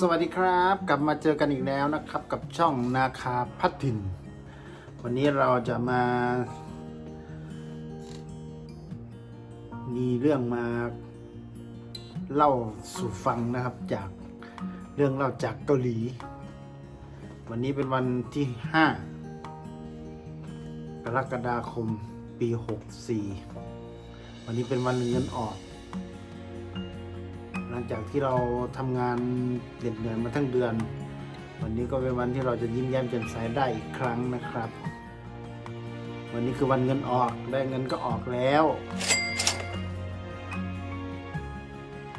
สวัสดีครับ กลับมาเจอกันอีกแล้วนะครับ กับช่องนาคาพัฒถิ่นวันนี้เราจะมา มีเรื่องมาเล่าสู่ฟังนะครับจากเรื่องเล่าจากเกาหลี วันนี้เป็นวันที่ 5 กรกฎาคมปี 64 วันนี้เป็นวันเงินออก ลังจากที่เราทำงานเหน็ดเหนื่อยมาทั้งเดือน วันนี้ก็เป็นวันที่เราจะยิ้มแย้มแจ่มใสได้อีกครั้งนะครับ วันนี้คือวันเงินออกได้เงินก็ออกแล้ว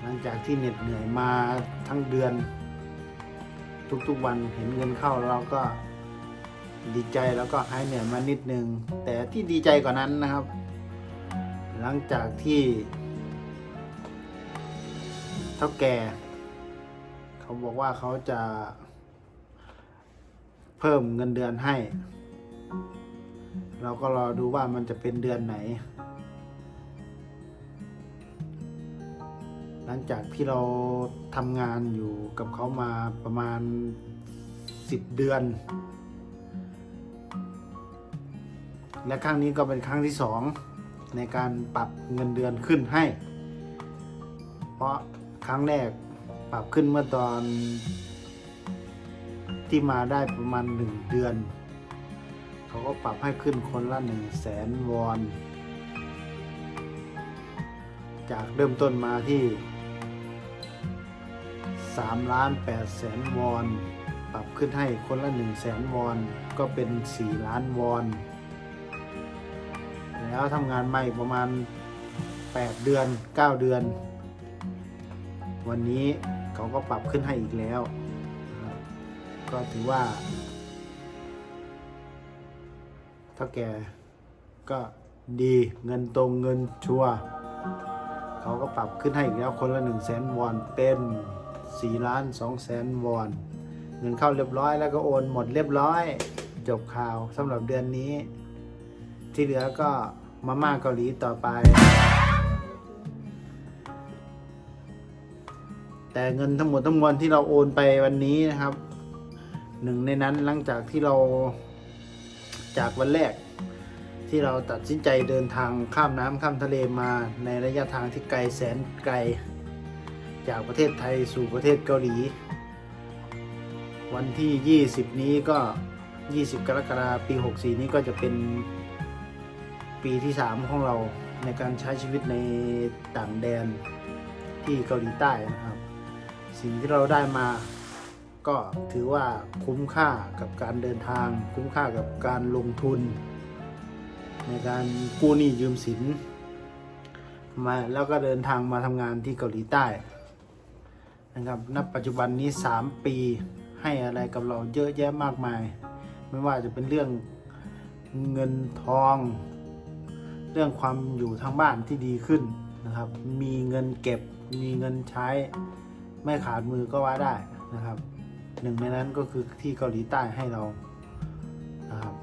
หลังจากที่เหน็ดเหนื่อยมาทั้งเดือน ทุกๆวันเห็นเงินเข้าเราก็ดีใจแล้วก็หายเหนื่อยมานิดนึง แต่ที่ดีใจกว่านั้นนะครับ หลังจากที่ เท่าแก่เขาบอกว่าเขาจะเพิ่มเงินเดือนให้ เราก็รอดูว่ามันจะเป็นเดือนไหน หลังจากที่เราทำงานอยู่กับเขามาประมาณ 10 เดือน และครั้งนี้ก็เป็นครั้งที่สองในการปรับเงินเดือนขึ้นให้ เพราะ ครั้งแรกปรับขึ้นเมื่อตอนที่มาได้ประมาณหนึ่งเดือน เขาก็ปรับให้ขึ้นคนละหนึ่งแสนวอน จากเริ่มต้นมาที่3ล้าน8แสนวอน ปรับขึ้นให้คนละ1แสนวอน ก็เป็น 4 ล้านวอน แล้วทำงานใหม่ประมาณ 8 เดือน 9 เดือน วันนี้เขาก็ปรับขึ้นให้อีกแล้ว ก็ถือว่าเท่าแก่ก็ดีเงินตรงเงินชัวเขาก็ปรับขึ้นให้อีกแล้วคนละ 1 0 0 0 0แสนวอนเป็น4ล้าน2แสนวอนเงินเข้าเรียบร้อยแล้วก็โอนหมดเรียบร้อย จบข่าวสำหรับเดือนนี้ ที่เหลือก็มาม่าเกาหลีต่อไป แต่เงินทั้งหมดทั้งมวลที่เราโอนไปวันนี้นะครับ หนึ่งในนั้นหลังจากที่เราจากวันแรก ที่เราตัดสินใจเดินทางข้ามน้ำข้ามทะเลมาในระยะทางที่ไกลแสนไกล จากประเทศไทยสู่ประเทศเกาหลี วันที่ 20 นี้ก็ 20 กรกฎาคมปี 64 นี้ก็จะเป็นปีที่ 3 ของเราในการใช้ชีวิตในต่างแดนที่เกาหลีใต้นะครับ สิ่งที่เราได้มา ก็ถือว่าคุ้มค่ากับการเดินทาง คุ้มค่ากับการลงทุน ในการกู้หนี้ยืมสินมาแล้วก็เดินทางมาทำงานที่เกาหลีใต้นะครับณปัจจุบันนี้ 3 ปีให้อะไรกับเราเยอะแยะมากมาย ไม่ว่าจะเป็นเรื่องเงินทอง เรื่องความอยู่ทางบ้านที่ดีขึ้นนะครับ มีเงินเก็บ มีเงินใช้ ไม่ขาดมือก็ว่าได้นะครับหนึ่งในนั้นก็คือที่เกาหลีใต้ให้เรานะครับ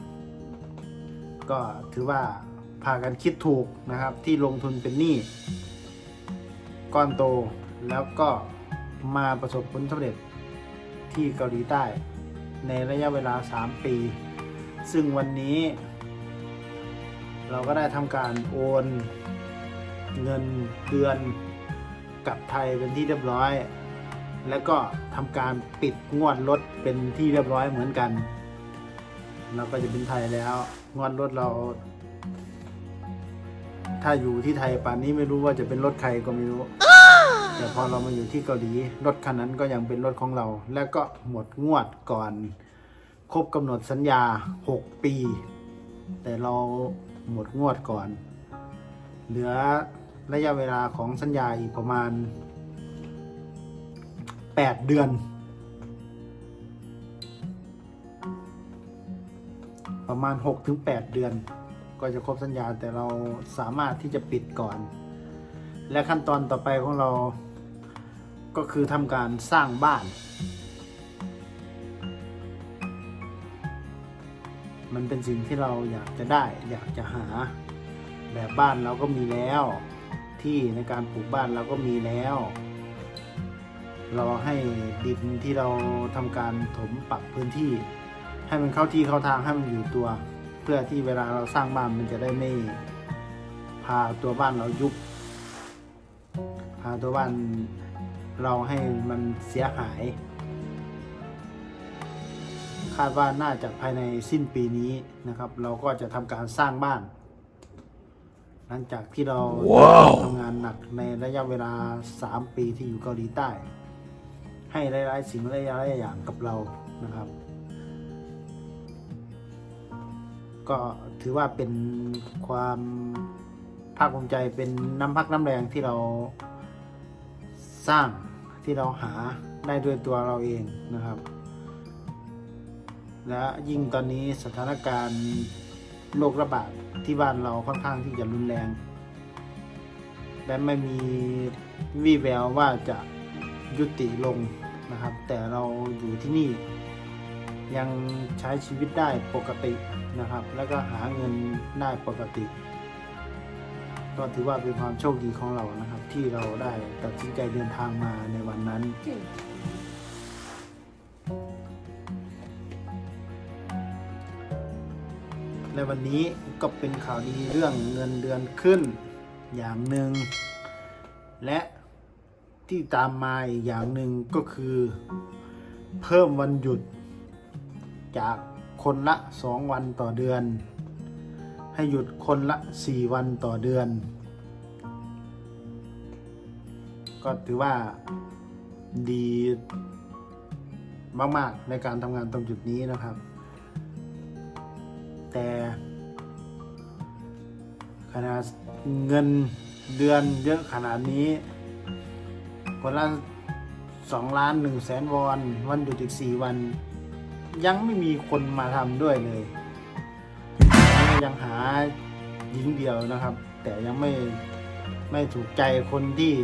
ก็ถือว่าพากันคิดถูกนะครับ ที่ลงทุนเป็นหนี้ก้อนโต แล้วก็มาประสบผลสำเร็จที่เกาหลีใต้ ในระยะเวลา 3 ปี ซึ่งวันนี้ เราก็ได้ทำการโอนเงินเดือนกับไทยเป็นที่เรียบร้อย แล้วก็ทำการปิดงวดรถเป็นที่เรียบร้อยเหมือนกัน เราก็จะเป็นไทยแล้ว งวดรถเรา ถ้าอยู่ที่ไทยป่านนี้ไม่รู้ว่าจะเป็นรถใครก็ไม่รู้ แต่พอเรามาอยู่ที่เกาหลีรถคันนั้นก็ยังเป็นรถของเรา แล้วก็หมดงวดก่อน ครบกำหนดสัญญา 6 ปี แต่เราหมดงวดก่อน เหลือระยะเวลาของสัญญาอีกประมาณ 8 เดือน ประมาณ 6-8 เดือน ก็จะครบสัญญาแต่เราสามารถที่จะปิดก่อน และขั้นตอนต่อไปของเราก็คือทำการสร้างบ้าน มันเป็นสิ่งที่เราอยากจะได้ อยากจะหาแบบบ้านเราก็มีแล้ว ที่ในการปลูกบ้านเราก็มีแล้ว เราให้ดินที่เราทำการถมปรับพื้นที่ ให้มันเข้าที่เข้าทางให้มันอยู่ตัว เพื่อที่เวลาเราสร้างบ้านมันจะได้ไม่พาตัวบ้านเรายุบพาตัวบ้านเราให้มันเสียหาย คาดว่าน่าจะภายในสิ้นปีนี้นะครับ เราก็จะทำการสร้างบ้าน หลังจากที่เราทำงานหนักในระยะเวลา 3 ปีที่อยู่เกาหลีใต้ ให้หลายๆสิ่งหลายๆอย่างกับเรานะครับ ก็ถือว่าเป็นความภาคภูมิใจเป็นน้ำพักน้ำแรงที่เราสร้างที่เราหาได้ด้วยตัวเราเองนะครับ และยิ่งตอนนี้สถานการณ์โรคระบาดที่บ้านเราค่อนข้างที่จะรุนแรง และไม่มีวี่แววว่าจะ ยุติลงนะครับ แต่เราอยู่ที่นี่ยังใช้ชีวิตได้ปกตินะครับ แล้วก็หาเงินได้ปกติ ก็ถือว่าเป็นความโชคดีของเรานะครับ ที่เราได้ตัดสินใจเดินทางมาในวันนั้นในวันนี้ก็เป็นข่าวดีเรื่องเงินเดือนขึ้นอย่างหนึ่งและ ที่ตามมาอีกอย่างหนึ่งก็คือ เพิ่มวันหยุด จากคนละ 2 วันต่อเดือน ให้หยุดคนละ 4 วันต่อเดือน ก็ถือว่าดีมาก ๆ ในการทำงานตรงจุดนี้นะครับ แต่ขนาดเงินเดือนเยอะขนาดนี้ คนละสองล้านหนึ่งแสนวอน วันหยุดอีกสี่วัน ยังไม่มีคนมาทำด้วยเลยยังหาหญิงเดียวนะครับ แต่ยังไม่ไม่ถูกใจคนที่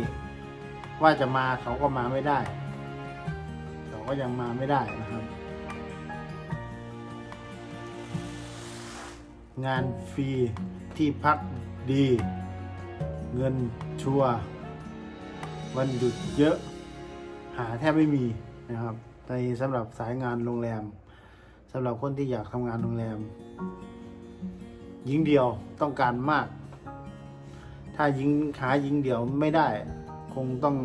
ว่าจะมาเขาก็มาไม่ได้เขาก็ยังมาไม่ได้นะครับ งานฟรีที่พักดี เงินชัวร์ วันหยุดเยอะ หาแทบไม่มีนะครับในสำหรับสายงานโรงแรมสำหรับคนที่อยากทำงานโรงแรมหญิงเดียวต้องการมาก ถ้ายิงหายิงเดียวไม่ได้ คงต้อง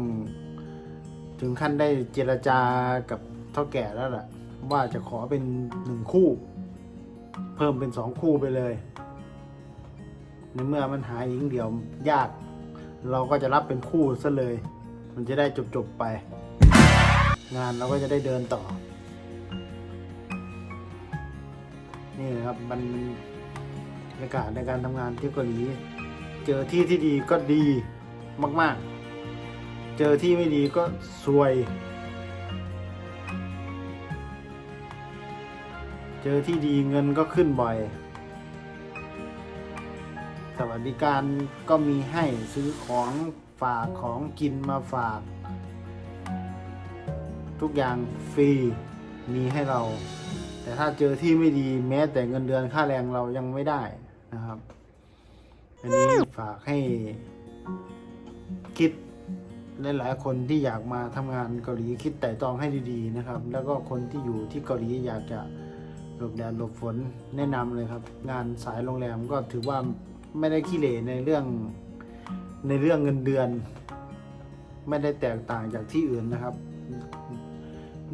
ถึงขั้นได้เจรจากับเท่าแก่แล้วล่ะ ว่าจะขอเป็นหนึ่งคู่ เพิ่มเป็นสองคู่ไปเลยในเมื่อมันหาหญิงเดียวยาก เราก็จะรับเป็นคู่ซะเลย มันจะได้จบๆไป งานเราก็จะได้เดินต่อ นี่นะครับมันบรรยากาศในการทำงานที่เกาหลีเจอที่ที่ดีก็ดีมาก ๆ เจอที่ไม่ดีก็ซวย เจอที่ดีเงินก็ขึ้นบ่อย วัสดิการก็มีให้ซื้อของฝากของกินมาฝาก ทุกอย่างฟรีมีให้เรา แต่ถ้าเจอที่ไม่ดีแม้แต่เงินเดือนค่าแรงเรายังไม่ได้นะครับ อันนี้ฝากให้คิดหลายๆคนที่อยากมาทำงานเกาหลีคิดแต่ตองให้ดีๆนะครับ แล้วก็คนที่อยู่ที่เกาหลีอยากจะหลบแดดหลบฝนแนะนำเลยครับ งานสายโรงแรมก็ถือว่า ไม่ได้ขี้เหร่ในเรื่องในเรื่องเงินเดือน ไม่ได้แตกต่างจากที่อื่นนะครับ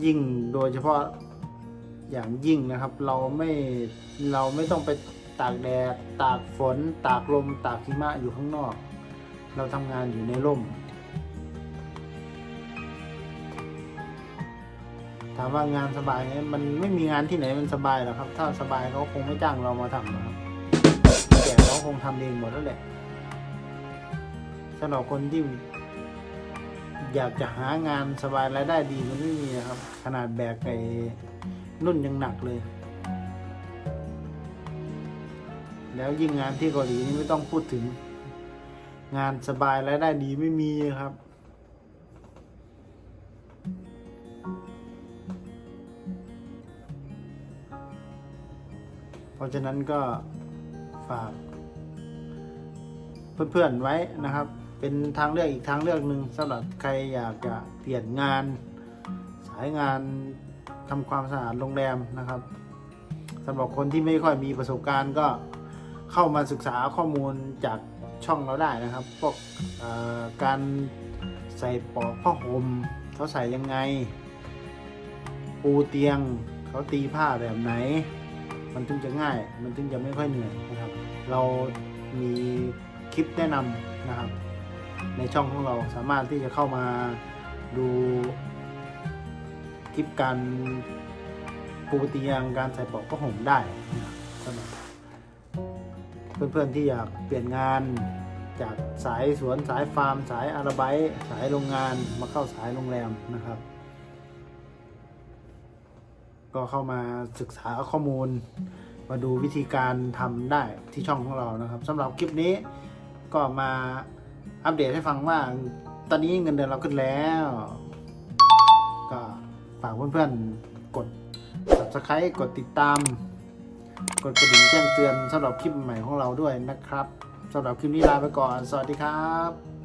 ยิ่งโดยเฉพาะอย่างยิ่งนะครับ เราไม่เราไม่ต้องไปตากแดด ตากฝน ตากลม ตากหิมะอยู่ข้างนอก เราทำงานอยู่ในร่ม ถามว่างานสบายไหมมันไม่มีงานที่ไหนมันสบายหรอกครับ ถ้าสบายเขาคงไม่จ้างเรามาทำนะครับ คงทำเองหมดแล้วแหละสำหรับคนที่อยากจะหางานสบายรายได้ดีมันไม่มีนะครับ ขนาดแบกไอ้นุ่นยังหนักเลย แล้วยิ่งงานที่เกาหลีนี่ไม่ต้องพูดถึง งานสบายรายได้ดีไม่มีครับเพราะฉะนั้นก็ฝาก เพื่อนๆไว้นะครับ เป็นทางเลือกอีกทางเลือกหนึ่งสำหรับใครอยากจะเปลี่ยนงาน สายงานทำความสะอาดโรงแรมนะครับสำหรับคนที่ไม่ค่อยมีประสบการณ์ก็เข้ามาศึกษาข้อมูลจากช่องเราได้นะครับพวกการใส่ปอกผ้าห่มเขาใส่ยังไง ปูเตียงเขาตีผ้าแบบไหน มันถึงจะง่าย มันถึงจะไม่ค่อยเหนื่อยนะครับ เรามี คลิปแนะนำนะครับ ในช่องของเราสามารถที่จะเข้ามาดูคลิปการปูเตียงการใส่ปลอกผ้าห่มได้สำหรับเพื่อนๆที่อยากเปลี่ยนงานจากสายสวนสายฟาร์ม สายอาราไบสายโรงงานมาเข้าสายโรงแรมนะครับ ก็เข้ามาศึกษาข้อมูล มาดูวิธีการทำได้ที่ช่องของเรานะครับสำหรับคลิปนี้ ก็มาอัปเดตให้ฟังว่า ตอนนี้เงินเดือนเราขึ้นแล้ว ก็ฝากเพื่อนๆ กด subscribe กดติดตาม กดกระดิ่งแจ้งเตือนสำหรับคลิปใหม่ของเราด้วยนะครับสำหรับคลิปนี้ลาไปก่อน สวัสดีครับ